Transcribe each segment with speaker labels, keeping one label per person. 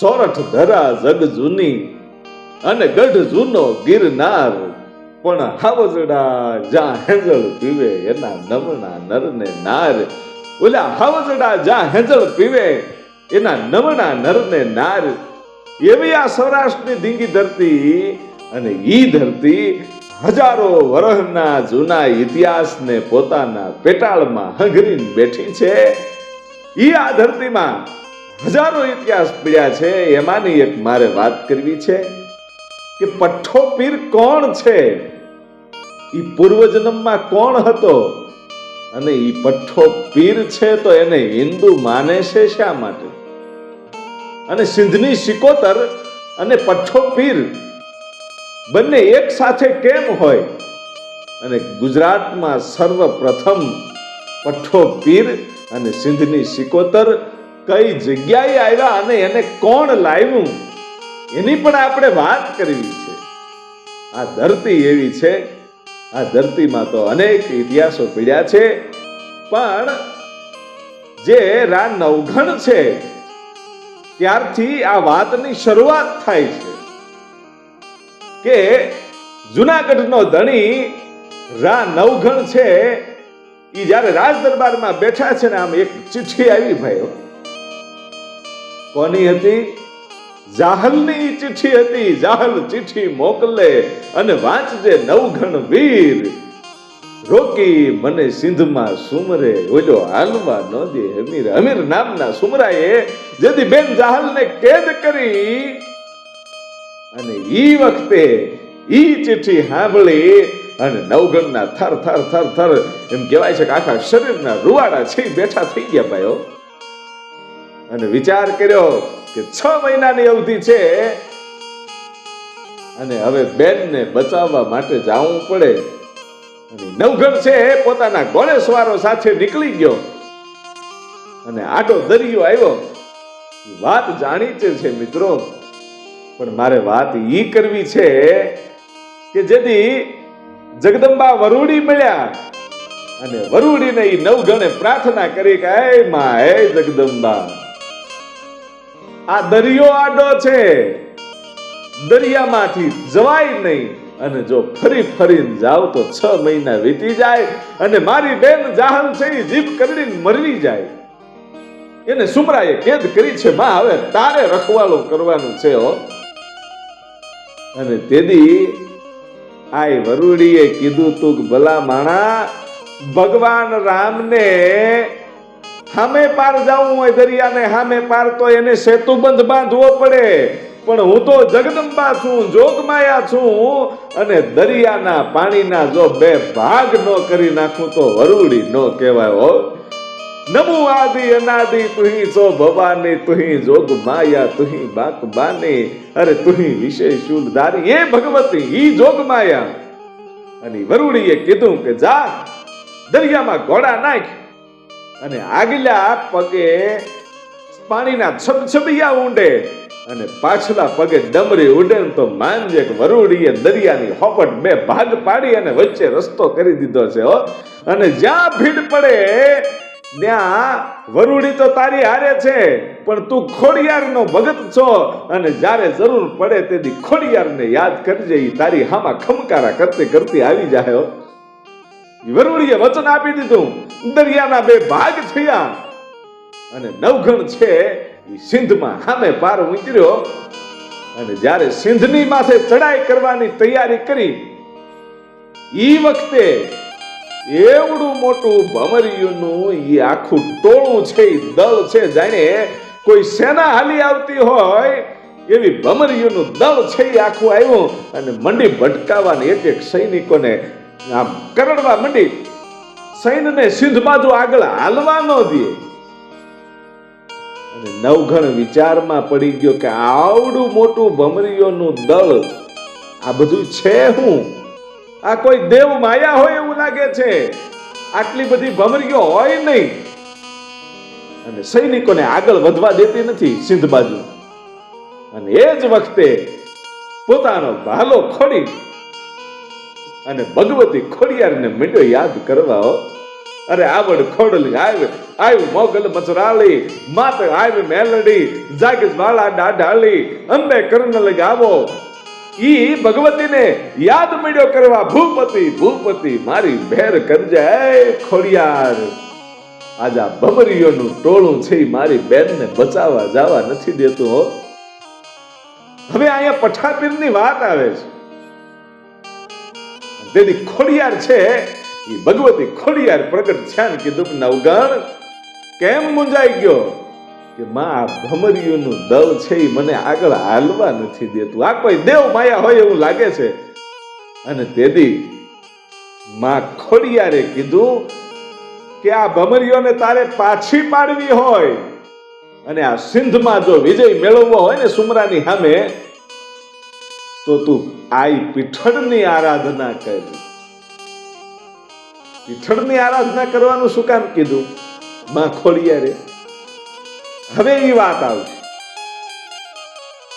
Speaker 1: સોરઠ ધરા જગ જૂની અને ગઢ જૂનો ગિરનાર. પણ હાવજડા જ્યાં હેંજળ પીવે એના નમણા નરને નાર. ઓલા હાવજડા જ્યાં હેંજળ પીવે એના નમણા નરને નાર. એવી આ સૌરાષ્ટ્રની ધીંગી ધરતી અને ઈ ધરતી હજારો વર્ષના જૂના ઇતિહાસને પોતાના પેટાળમાં હંગરીને બેઠી છે. ઈ આ ધરતીમાં હજારો ઇતિહાસ પીડ્યા છે, એમાંની એક મારે વાત કરવી છે કે પઠ્ઠો પીર કોણ છે? એ પૂર્વજન્મમાં કોણ હતો? અને એ પઠ્ઠો પીર છે તો એને હિન્દુ માને છે શા માટે? અને સિંધની સિકોતર અને પઠ્ઠો પીર બંને એક સાથે કેમ હોય? અને ગુજરાતમાં સર્વપ્રથમ પઠ્ઠો પીર અને સિંધની સિકોતર કઈ જગ્યાએ આવ્યા અને એને કોણ લાવ્યું, એની પણ આપણે વાત કરવી છે. આ ધરતી એવી છે, આ ધરતીમાં તો અનેક ઇતિહાસો પીડ્યા છે, પણ જે રા નવઘણ છે, ત્યારથી આ વાતની શરૂઆત થાય છે કે જુનાગઢનો ધણી રા નવઘણ છે એ જ્યારે રાજ દરબારમાં બેઠા છે ને આમ એક ચિઠ્ઠી આવી ભાઈઓ કોની હતી? જાહલની ચિઠ્ઠી હતી. જાહલ ચિઠ્ઠી મોકલે અને વાંચજે નવઘણ વીર. રોકી મને સિંધમાં સુમરે. ઓલો હાલવા ન દે અમીર અમીર નામના સુમરાએ જેથી બેન જાહલને કેદ કરી અને ઈ વખતે ઈ ચિઠ્ઠી સાંભળી અને નવગણના થર થર થર થર, એમ કહેવાય છે કે આખા શરીરના રૂવાડા છે બેઠા થઈ ગયા ભાઈઓ. અને વિચાર કર્યો કે છ મહિનાની અવધિ છે અને હવે બેનને બચાવવા માટે જવું પડે. અને નવઘર છે એ પોતાના ગોળેશ્વારો સાથે નીકળી ગયો. અને આટો દરિયો આવ્યો. વાત જાણીતી છે મિત્રો. પણ મારે વાત ઈ કરવી છે કે જેથી જગદંબા વરુડી મળ્યા. અને વરુડીને ઈ નવગણે પ્રાર્થના કરી કે, હે માં હે જગદંબા. આ દરિયો આડો છે. દરિયામાંથી જવાય નહીં. અને જો ફરી ફરીને જાવ તો છ મહિના વીતી જાય અને મારી બેન જાહલ છે એ જીભ કરડીને મરવી જાય. એને સુમરાએ કેદ કરી છે, માં, હવે તારે રખવાલો કરવાનું છે, હો. અને તેદી આય વરુડીએ કીધું, તું ભલા માણા, ભગવાન રામને સામે પાર જવું હોય દરિયાને સામે પાર તો એને સેતુબંધ બાંધવો પડે. પણ હું તો જગદંબા છું, જોગમાયા છું, અને દરિયાના પાણીના જો બે ભાગ ન કરી નાખું તો વરુડી ન કહેવાય, હો. નમુ આદિ, અનાદિ, તુહી, જો ભવાની, તુહી જોગ માયા તુહી બાક બાની અરે તુહી વિશે શુલ ધારી એ ભગવતી ઈ જોગ માયા અને વરુડીએ કીધું કે જા, દરિયામાં ઘોડા નાખ. અને આગલા પગે પાણીના છબછબિયા ઊંડે અને પાછલા પગે ડમરી ઉડે તો માનજે વરુડીએ દરિયાની હોપટ બે ભાગ પાડી અને વચ્ચે રસ્તો કરી દીધો છે, હો. અને જ્યાં ભીડ પડે, ત્યાં વરુડી તો તારી હારે છે, પણ તું ખોડિયારનો ભગત છો. અને જ્યારે જરૂર પડે તેથી ખોડિયારને યાદ કરજે એ તારી હામાં ખમકારા કરતી કરતી આવી જાય વરુડીએ વચન આપી દીધું. દરિયાના બે ભાગ થયા. અને નવઘણ છે એ સિંધમાં સામે પાર ઉતર્યો અને જ્યારે સિંધની માથે ચડાઈ કરવાની તૈયારી કરી, ઈ વખતે એવડું મોટું ભમરિયુંનું એ આખું ટોળું છે એ દળ છે, જાણે કોઈ સેના હાલી આવતી હોય એવી ભમરિયુંનું દળ છે એ આખું આવ્યું. અને મંડી ભટકાવવાની એક એક સૈનિકોને આમ કરડવા મંડી સૈન્યને સિંધ બાજુ આગળ હાલવા ન દે. અને નવઘણ વિચારમાં પડી ગયો કે આવડું મોટું ભમરીઓનું દળ આ બધું છે હું? આ કોઈ દેવ માયા હોય એવું લાગે છે? આટલી બધી ભમરીઓ હોય નહીં. અને સૈનિકોને આગળ વધવા દેતી નથી સિંધ બાજુ. અને એ જ વખતે પોતાનો ભાલો ખોડી અને ભગવતી ખોડિયારને મીંડો યાદ કરવા હો. અરે આવડ ખોડલી આવ આવ મોગલ મચરાળી માત આવ મેલડી જાગ વાળા ડાઢાળી અંબે કર્નલ ગાવો. ઈ ભગવતીને યાદ મળ્યો કરવા, ભૂપતિ ભૂપતિ, મારી ભેર કરજે ખોડિયાર. આજ આ ભમરીઓનું ટોળું છે મારી બેનને બચાવવા જવા નથી દેતું હો. હવે અહીંયા પઠાપીરની વાત આવે છે. તેથી ખોડિયાર છે એ ભગવતી ખોડિયાર પ્રગટ છે ને કીધું નવગણ, કેમ મુંજાઈ ગયો? કે માં, આ ભમરીઓનું દળ છે એ મને આગળ હાલવા નથી દેતું. આ કોઈ દેવ માયા હોય એવું લાગે છે? અને તેથી માં ખોડિયારે કીધું કે, આ ભમરીઓને તારે પાછી પાડવી હોય અને આ સિંધમાં જો વિજય મેળવવો હોય ને સુમરાની સામે તો તું આઈ પીઠળની આરાધના કર. પીઠળની આરાધના કરવાનું શું કામ કીધું? માં ખોડિયારે હવે એ વાત આવશે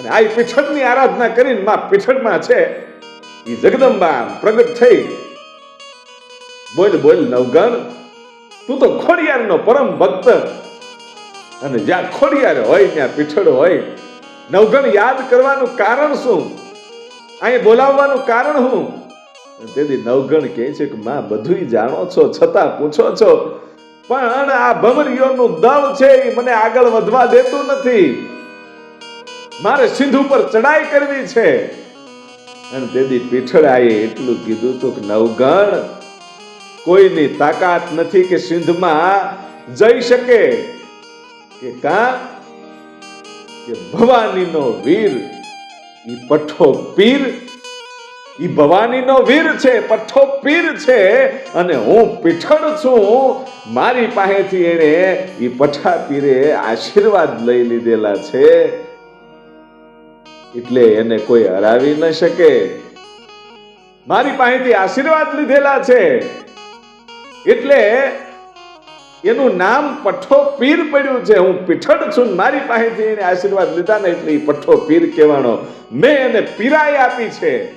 Speaker 1: અને આઈ પીઠળની આરાધના કરીને માં પીઠળમાં છે. એ જગદંબા પ્રગટ થઈ. બોલ બોલ, નવગણ. તું તો ખોડિયારનો પરમ ભક્ત. અને જ્યાં ખોડિયાર હોય, ત્યાં પીઠળ હોય. નવગણ યાદ કરવાનું કારણ શું? અહીં બોલાવવાનું કારણ હું? તેથી નવગણ કહે છે કે, માં, બધુંય જાણો છો, છતાં પૂછો છો. પણ આ ભમરીઓનું દળ છે એ મને આગળ વધવા દેતું નથી. મારે સિંધ ઉપર ચડાઈ કરવી છે. અને તેથી પીઠળાએ એટલું કીધું તો કે, નવગણ, કોઈની તાકાત નથી કે સિંધમાં જઈ શકે. કે કા? કે ભવાનીનો વીર ઈ પઠ્ઠો પીર, ઈ ભવાનીનો વીર છે, પઠ્ઠો પીર છે, અને હું પીઠળ છું. મારી પાસેથી એણે એ પઠા પીરે આશીર્વાદ લઈ લીધેલા છે. એટલે એને કોઈ હરાવી ન શકે. મારી પાસેથી આશીર્વાદ લીધેલા છે. એટલે એનું નામ પઠ્ઠો પીર પડ્યું છે. હું પીઠડ છું મારી પાસેથી એને આશીર્વાદ લીધા ને એટલે ઈ પઠ્ઠો પીર કહેવાનો. મેં એને પીરાઈ આપી છે.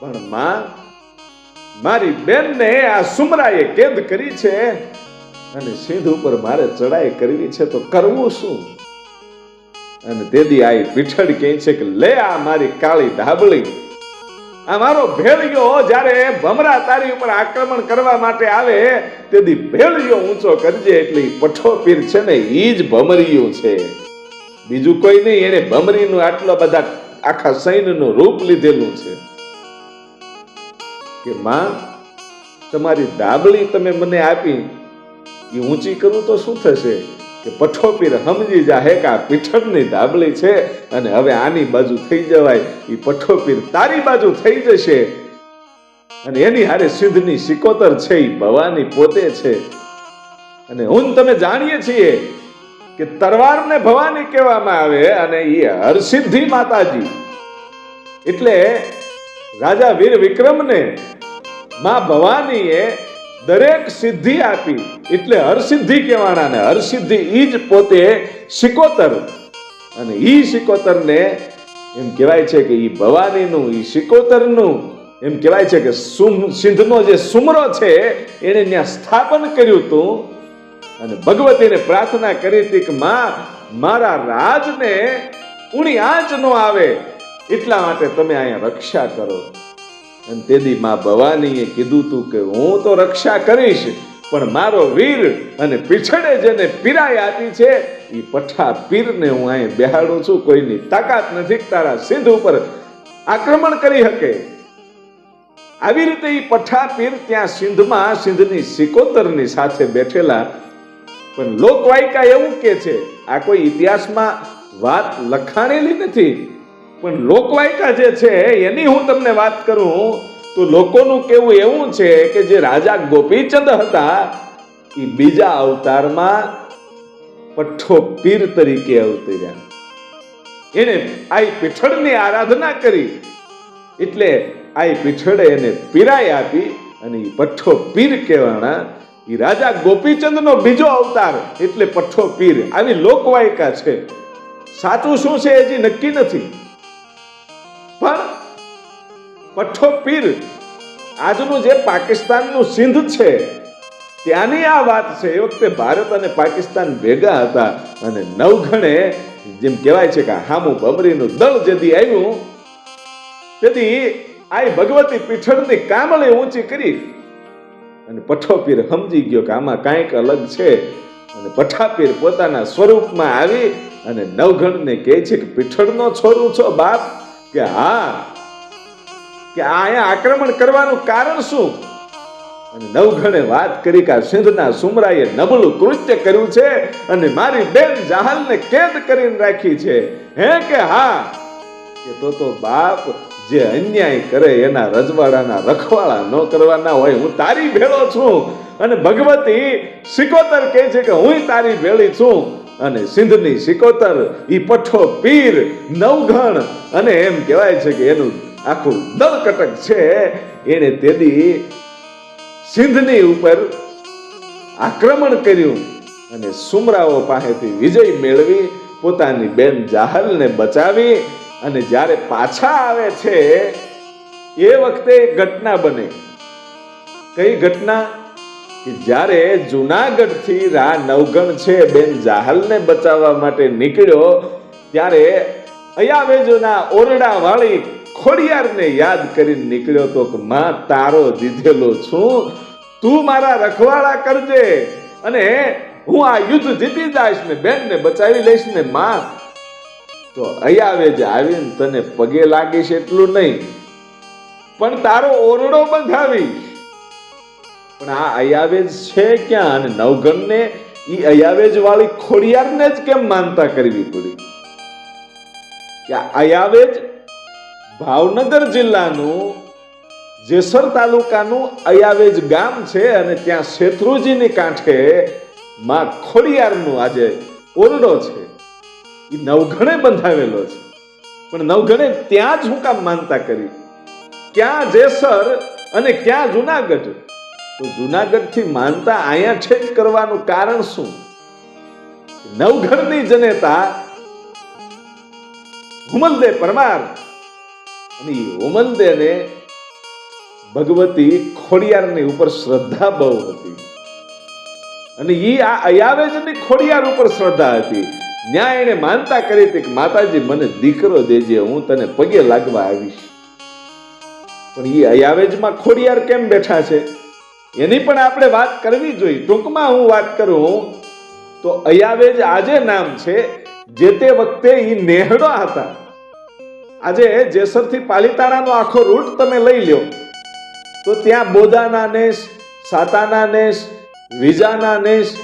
Speaker 1: પણ માં, મારી બેનને આ સુમરાએ કેદ કરી છે અને સિંધ ઉપર મારે ચડાઈ કરવી છે તો કરવું શું? અને દેદી આઈ પીઠડ કહે છે કે, લે આ મારી કાળી ધાબળી આ મારો ભેળિયો જ્યારે ભમરા તારી ઉપર આક્રમણ કરવા માટે આવે, તેથી ભેળિયો ઊંચો કરજે એટલે પીર છે ને એ જ ભમરિયું છે. બીજું કોઈ નહીં એને ભમરીનું આટલા બધા આખા સૈન્યનું રૂપ લીધેલું છે. કે માં, તમારી દાબળી તમે મને આપી એ ઊંચી કરું તો શું થશે? કે પઠોપીર સમજી જાહે કે આ પીઠણની દાબળી છે અને હવે આની બાજુ થઈ જવાય એ પઠોપીર તારી બાજુ થઈ જશે. અને એની હારે સિદ્ધની સિકોતર છે એ ભવાની પોતે છે. અને હું તમે જાણીએ છીએ કે તરવારને ભવાની કહેવામાં આવે અને એ હરસિદ્ધિ માતાજી. એટલે રાજા વીર વિક્રમને માં ભવાનીએ દરેક સિદ્ધિ આપી, એટલે હરસિદ્ધિ કહેવાના ને હરસિદ્ધિ ઈ જ પોતે સિકોતર. અને ઈ સિકોતરને એમ કહેવાય છે કે ઈ ભવાનીનું, ઈ સિકોતરનું, એમ કહેવાય છે કે સુમ, સિંધનો જે સુમરો છે એણે ત્યાં સ્થાપન કર્યું હતું. અને ભગવતીને પ્રાર્થના કરી હતી કે માં, મારા રાજને ઉણી આંચ ન આવે, એટલા માટે તમે અહીંયા રક્ષા કરો. અને તેથી માં ભવાનીએ કીધું તું કે હું તો રક્ષા કરીશ, પણ મારો વીર અને પીછડે જેને પીરાય આપી છે એ પઠા પીરને હું અહીં બેહાડું છું, કોઈની તાકાત નથી તારા સિંધ ઉપર આક્રમણ કરી શકે. આવી રીતે એ પઠા પીર ત્યાં સિંધમાં સિંધની સિકોતરની સાથે બેઠેલા. પણ લોકવાયકા એવું કે છે, આ કોઈ ઇતિહાસમાં વાત લખાણેલી નથી. પણ લોકવાયકા જે છે, એની હું તમને વાત કરું, તો લોકોનું કેવું એવું છે કે જે રાજા ગોપીચંદ હતા, એ બીજા અવતારમાં પઠ્ઠો પીર તરીકે અવતર્યા. એને આઈ પીઠળની આરાધના કરી. એટલે આઈ પીઠળે એને પીરાઈ આપી અને એ પઠ્ઠો પીર કહેવાના એ રાજા ગોપીચંદનો બીજો અવતાર, એટલે પઠ્ઠો પીર. આવી લોકવાયકા છે. સાચું શું છે હજી નક્કી નથી. પણ પઠ્ઠો પીર, આજનું જે પાકિસ્તાનનું સિંધ છે, ત્યાંની આ વાત છે. એ વખતે ભારત અને પાકિસ્તાન ભેગા હતા અને નવઘણે જેમ કહેવાય છે કે હામું ભમરીનું દળ જેથી આવ્યું, તેથી આ ભગવતી પીઠળની કામળે ઊંચી કરી અને પઠોપીર સમજી ગયો કે આમાં કાંઈક અલગ છે. અને પઠાપીર પોતાના સ્વરૂપમાં આવી અને નવઘણને કહે છે કે પીઠળનો છોરું છો બાપ. કે હા, કે આ અહીંયા આક્રમણ કરવાનું કારણ શું? અને નવઘણે વાત કરી કે સિંધના સુમરાએ નબળું કૃત્ય કર્યું છે અને મારી બેન જહાલને કેદ કરીને રાખી છે. હે કે હા? કે તો તો બાપ જે અન્યાય કરે એના રજવાડાના રખવાળા ન કરવાના હોય, હું તારી ભેળો છું. અને ભગવતી સિકોતર કહે છે કે હું તારી ભેળી છું. અને સિંધની સિકોતર, ઈ પઠ્ઠો પીર, નવઘણ, અને એમ કહેવાય છે કે એનું આખું દળકટક છે એને તેદી સિંધની ઉપર આક્રમણ કર્યું અને સુમરાઓ પાસેથી વિજય મેળવી, પોતાની બેન જાહલને બચાવી અને જ્યારે પાછા આવે છે, એ વખતે ઘટના બને. કઈ ઘટના? કે જ્યારે જુનાગઢથી રા નવગણ છે, બેન જાહલને બચાવવા માટે નીકળ્યો, ત્યારે અયાવેજોના ઓરડા વાળી ખોડિયારને યાદ કરીને નીકળ્યો તો કે, માં, તારો દીધેલો છું, તું મારા રખવાળા કરજે. અને હું આ યુદ્ધ જીતી જઈશ ને બેનને બચાવી લઈશ ને, માં, તો અયાવેજ આવીને તને પગે લાગીશ એટલું નહીં, પણ તારો ઓરડો બંધાવીશ. પણ આ અયાવેજ છે ક્યાં? અને નવગણને ઈ અયાવેજ વાળી ખોડિયારને જ કેમ માનતા કરવી પડી? કે અયાવેજ ભાવનગર જિલ્લાનું જેસર તાલુકાનું અયાવેજ ગામ છે અને ત્યાં શેત્રુજીની કાંઠે માં ખોડિયારનું આજે ઓરડો છે. એ નવઘણે બંધાવેલો છે. પણ નવઘણે ત્યાં જ હું કામ માનતા કરી. ક્યાં જેસર અને ક્યાં જુનાગઢ તો જુનાગઢથી માનતા અહીંયા ઠેક કરવાનું કારણ શું? નવઘરની જનેતા હુમલદે પરમાર અને હુમલદેને ભગવતી ખોડિયારની ઉપર શ્રદ્ધા બહુ હતી. અને ઈ આ અયાવેજની ખોડિયાર ઉપર શ્રદ્ધા હતી. ન્યાય એને માનતા કરી હતી કે, માતાજી, મને દીકરો દેજે, હું તને પગે લાગવા આવીશ. પણ ઈ અયાવેજમાં ખોડિયાર કેમ બેઠા છે? એની પણ આપણે વાત કરવી જોઈએ. ટૂંકમાં હું વાત કરું, તો અયાવેજ આજે નામ છે, જે તે વખતે એ નેહડો હતા. આજે જેસરથી પાલીતાણાનો આખો રૂટ તમે લઈ લ્યો. તો ત્યાં બોદાના નેસ, સાતાના નેસ, વિજાના નેસ,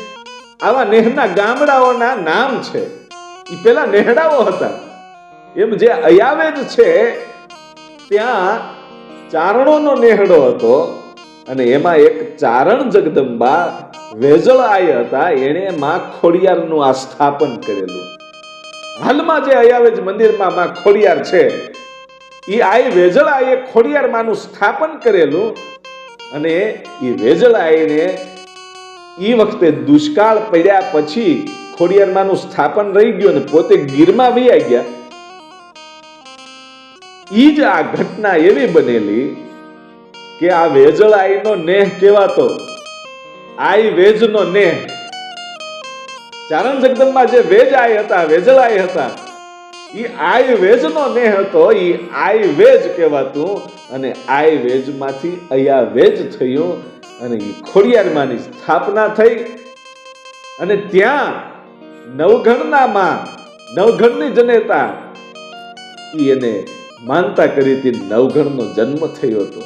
Speaker 1: આવા નેહના ગામડાઓના નામ છે. એ પેલા નેહડાઓ હતા. એમ જે અયાવેજ છે, ત્યાં ચારણોનો નેહડો હતો. અને એમાં એક ચારણ જગદંબા વેજળાય હતા, એણે માં ખોડિયારનું આ સ્થાપન કરેલું. હાલમાં જે અયાવેજ મંદિરમાં માં ખોડિયાર છે એ આય વેજળાએ ખોડિયાર માનું સ્થાપન કરેલું, અને એ વેજળાઈને એ વખતે દુષ્કાળ પડ્યા પછી ખોડિયારમાંનું સ્થાપન રહી ગયું અને પોતે ગીરમાં વૈયા ગયા. ઈ જ આ ઘટના એવી બનેલી કે આ વેજળાઈનો નેહ કહેવાતો. આઈ વેજનો નેહ. ચારણ જગદંબા જે વેજ આય હતા વેજળાઈ હતા, ઈ આઈ વેજનો નેહ હતો, ઈ આઈ વેજ કહેવાતું અને આઈ વેજમાંથી અયા વેજ થયું અને ઈ ખોડિયારમાંની સ્થાપના થઈ. અને ત્યાં નવઘણના માં નવઘણની જનેતા ઈ એને માનતા કરી હતી નવઘણનો જન્મ થયો હતો.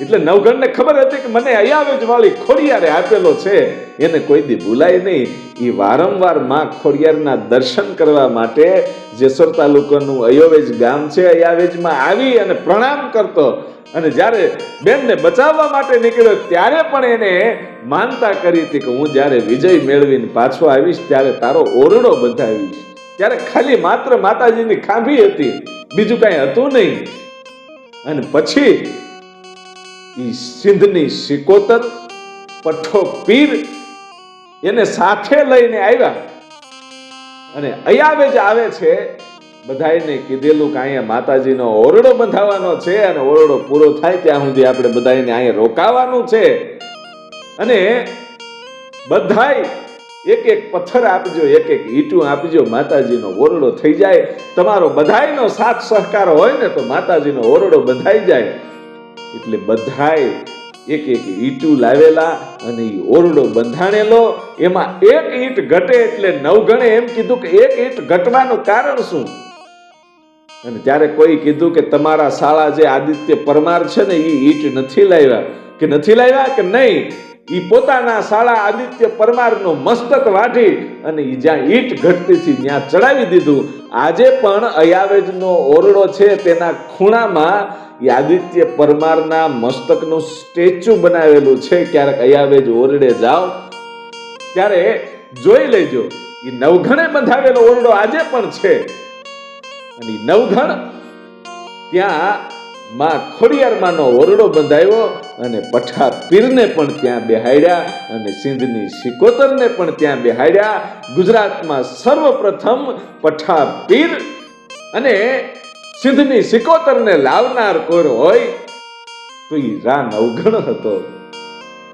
Speaker 1: એટલે નવઘણને ખબર હતી કે મને અયાવેજ વાળી ખોડિયારે આપેલો છે. એને કોઈ દી ભૂલાય નહીં. એ વારંવારમાં ખોડિયારના દર્શન કરવા માટે જેસોર તાલુકાનું અયોવેજ ગામ છે અયાવેજમાં આવી અને પ્રણામ કરતો. અને જ્યારે બેનને બચાવવા માટે નીકળ્યો, ત્યારે પણ એને માનતા કરી હતી કે હું જ્યારે વિજય મેળવીને પાછો આવીશ, ત્યારે તારો ઓરડો બંધાવીશ. ત્યારે ખાલી માત્ર માતાજીની ખાંભી હતી. બીજું કાંઈ હતું નહીં. અને પછી ઈ સિંધની સિકોતર પઠ્ઠો પીર એને સાથે લઈને આવ્યા. અને અયાવેજ આવે છે બધાને કીધેલું કે અહીંયા માતાજીનો ઓરડો બંધાવવાનો છે અને ઓરડો પૂરો થાય ત્યાં સુધી આપણે બધાને અહીંયા રોકાવાનું છે. અને બધાય એક એક પથ્થર આપજો, એક એક ઈંટું આપજો, માતાજીનો ઓરડો થઈ જાય. તમારો બધાયનો સાથ સહકાર હોય ને તો માતાજીનો ઓરડો બંધાઈ જાય. એટલે બધાએ એક એક ઈટું લાવેલા અને એ ઓરડો બંધાણેલો. એમાં એક ઈંટ ઘટે એટલે નવગણે એમ કીધું કે એક ઈંટ ઘટવાનું કારણ શું? અને ત્યારે કોઈ કીધું કે તમારા શાળા જે આદિત્ય પરમાર છે ને એ ઈંટ નથી લાવ્યા. કે નથી લાવ્યા કે નહીં? ઈ પોતાના શાળા આદિત્ય પરમારનો મસ્તક વાઢી અને જ્યાં ઈટ ઘટતી હતી ત્યાં ચડાવી દીધું. આજે પણ અયાવેજનો ઓરડો છે તેના ખૂણામાં એ આદિત્ય પરમારના મસ્તકનું સ્ટેચ્યુ બનાવેલું છે. ક્યારેક અયાવેજ ઓરડે જાઓ, ત્યારે જોઈ લેજો એ નવઘણે બંધાવેલો ઓરડો આજે પણ છે. અને નવઘણ ત્યાં માં ખોડિયારમાંનો ઓરડો બંધાયો અને પઠા પીરને પણ ત્યાં બેહાડ્યા અને સિંધની સિકોતરને પણ ત્યાં બેહાડ્યા. ગુજરાતમાં સર્વપ્રથમ પઠા પીર અને સિંધની સિકોતરને લાવનાર કોર હોય તો એ રાન અવગણ હતો.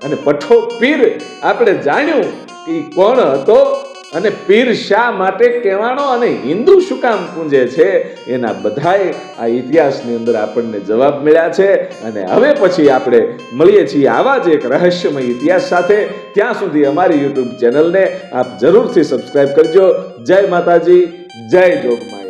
Speaker 1: અને પઠો પીર આપણે જાણ્યું કે કોણ હતો? અને પીર શા માટે કહેવાનો અને હિન્દુ શું કામ પૂંજે છે, એના બધાએ આ ઇતિહાસની અંદર આપણને જવાબ મળ્યા છે. અને હવે પછી આપણે મળીએ છીએ આવા જ એક રહસ્યમય ઇતિહાસ સાથે. ત્યાં સુધી અમારી યુટ્યુબ ચેનલને આપ જરૂરથી સબસ્ક્રાઇબ કરજો. જય માતાજી, જય જોગમાયા